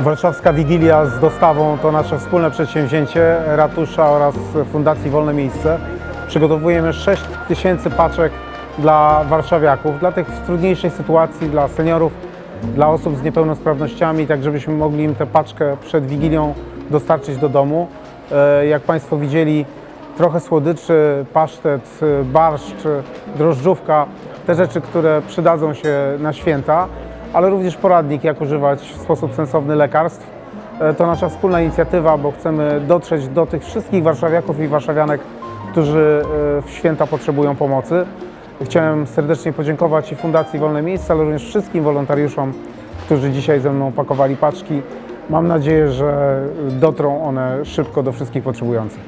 Warszawska Wigilia z dostawą to nasze wspólne przedsięwzięcie ratusza oraz Fundacji Wolne Miejsce. Przygotowujemy 6 tysięcy paczek dla warszawiaków, dla tych w trudniejszej sytuacji, dla seniorów, dla osób z niepełnosprawnościami, tak żebyśmy mogli im tę paczkę przed Wigilią dostarczyć do domu. E, Jak Państwo widzieli, trochę słodyczy, pasztet, barszcz, drożdżówka, te rzeczy, które przydadzą się na święta, ale również poradnik, jak używać w sposób sensowny lekarstw. E, To nasza wspólna inicjatywa, bo chcemy dotrzeć do tych wszystkich warszawiaków i warszawianek, którzy e, w święta potrzebują pomocy. Chciałem serdecznie podziękować i Fundacji Wolne Miejsca, ale również wszystkim wolontariuszom, którzy dzisiaj ze mną pakowali paczki. Mam nadzieję, że dotrą one szybko do wszystkich potrzebujących.